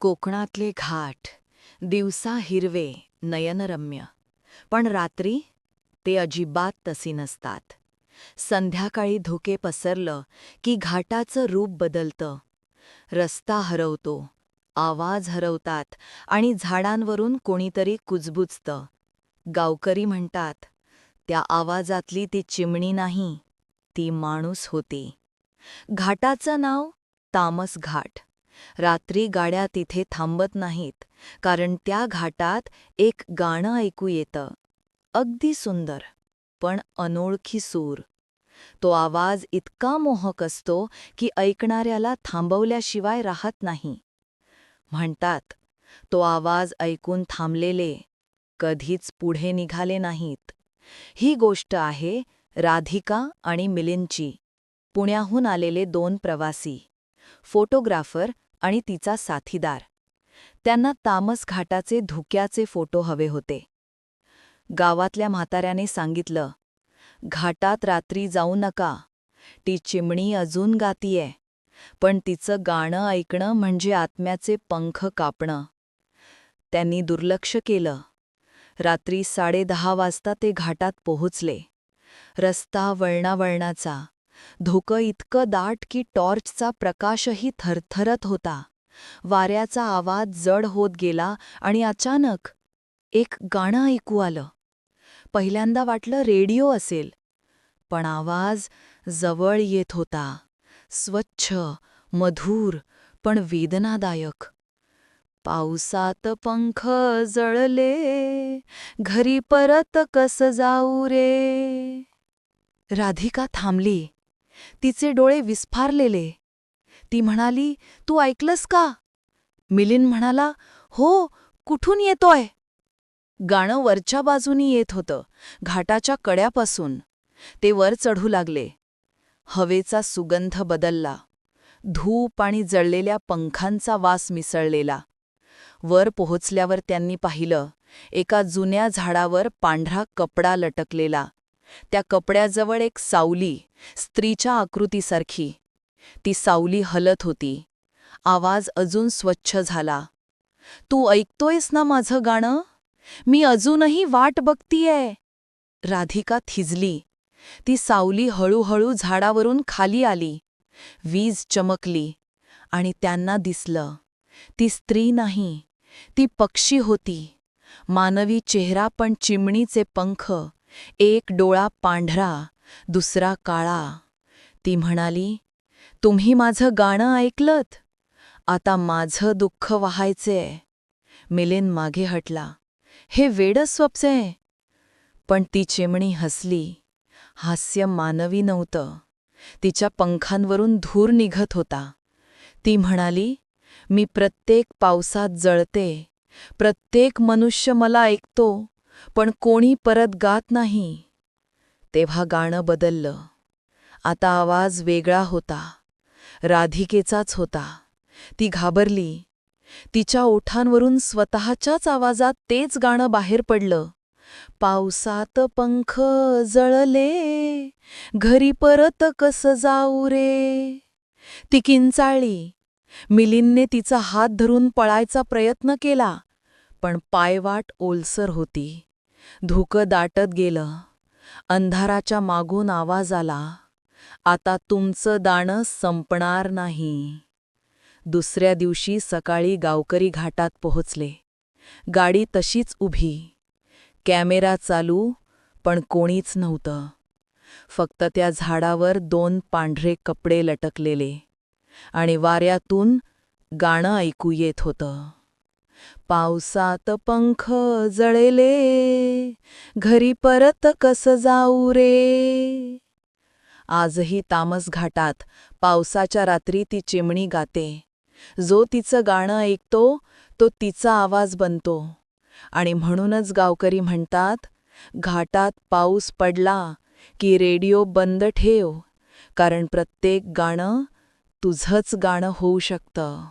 कोकणातले घाट दिवसा हिरवे नयनरम्य. पण रात्री ते अजिबात तसी नसतात. संध्याकाळी धुके पसरलं की घाटाचं रूप बदलतं. रस्ता हरवतो आवाज हरवतात आणि झाडांवरून कोणीतरी कुजबुजतं. गावकरी म्हणतात त्या आवाजातली ती चिमणी नाही ती माणूस होती. घाटाचं नाव तामस घाट. रात्री गाड्या तिथे थांबत नाहीत कारण त्या घाटात एक गाणं ऐकू येतं. अगदी सुंदर पण अनोळखी सूर. तो आवाज इतका मोहक असतो की ऐकणाऱ्याला थांबवल्याशिवाय राहत नाही. म्हणतात तो आवाज ऐकून थांबलेले कधीच पुढे निघाले नाहीत. ही गोष्ट आहे राधिका आणि मिलिंदची. पुण्याहून आलेले दोन प्रवासी. फोटोग्राफर आणि तिचा साथीदार. त्यांना तामस घाटाचे धुक्याचे फोटो हवे होते. गावातल्या म्हाताऱ्याने सांगितलं घाटात रात्री जाऊ नका. ती चिमणी अजून गातीये. पण तिचं गाणं ऐकणं म्हणजे आत्म्याचे पंख कापणं. त्यांनी दुर्लक्ष केलं. रात्री साडेदहा वाजता ते घाटात पोहोचले. रस्ता वळणावळणाचा. धुकं इतकं दाट की टॉर्चचा प्रकाशही थरथरत होता. वाऱ्याचा आवाज जड होत गेला आणि अचानक एक गाणं ऐकू आलं. पहिल्यांदा वाटलं रेडिओ असेल पण आवाज जवळ येत होता. स्वच्छ मधुर पण वेदनादायक. पावसात पंख जळले घरी परत कस जाऊ रे? राधिका थांबली. तिचे डोळे विस्फारलेले. ती म्हणाली तू ऐकलंस का? मिलिन म्हणाला हो कुठून येतोय? गाणं वरच्या बाजूनी येत होतं घाटाच्या कड्यापासून. ते वर चढू लागले. हवेचा सुगंध बदलला. धूप आणि जळलेल्या पंखांचा वास मिसळलेला. वर पोहोचल्यावर त्यांनी पाहिलं एका जुन्या झाडावर पांढरा कपडा लटकलेला. त्या कपड्याजवळ एक सावली स्त्रीच्या आकृतीसारखी. ती सावली हलत होती. आवाज अजून स्वच्छ झाला. तू ऐकतोयस ना माझं गाणं? मी अजूनही वाट बघतीये. राधिका थिजली. ती सावली हळूहळू झाडावरून खाली आली. वीज चमकली. आणि त्यांना दिसलं. ती स्त्री नाही. ती पक्षी होती. मानवी चेहरा पण चिमणीचे पंख. एक डोळा पांढरा दुसरा काळा. ती म्हणाली तुम्ही माझं गाणं ऐकलत? आता माझं दुःख व्हायचे मिलिन मागे हटला हे वेडच स्वप्से पण ती चिमणी हसली. हास्य मानवी नव्हतं. तिच्या पंखांवरून धूर निघत होता. ती म्हणाली मी प्रत्येक पावसात जळते. प्रत्येक मनुष्य मला ऐकतो. पण कोणी परत गात नाही. तेव्हा गाणं बदललं. आता आवाज वेगळा होता. राधिकेचाच होता. ती घाबरली. तिच्या ओठांवरून स्वतःच्याच आवाजात तेच गाणं बाहेर पडलं. पावसात पंख जळले. घरी परत कस जाऊ रे? ती किंचाळली. मिलिनने तिचा हात धरून पळायचा प्रयत्न केला. पण पायवाट ओलसर होती. धुकं दाटत गेलं. अंधाराच्या मागून आवाज आला आता तुमचं दाणं संपणार नाही. दुसऱ्या दिवशी सकाळी गावकरी घाटात पोहोचले. गाडी तशीच उभी. कॅमेरा चालू पण कोणीच नव्हतं. फक्त त्या झाडावर दोन पांढरे कपडे लटकलेले आणि वाऱ्यातून गाणं ऐकू येत होतं. पावसात पंख जळेले घरी परत कस जाऊ रे? आजही तामस घाटात पावसाच्या रात्री ती चिमणी गाते. जो तिचं गाणं ऐकतो तो तिचा आवाज बनतो. आणि म्हणूनच गावकरी म्हणतात घाटात पाऊस पडला की रेडिओ बंद ठेव कारण प्रत्येक गाणं तुझंच गाणं होऊ शकतं.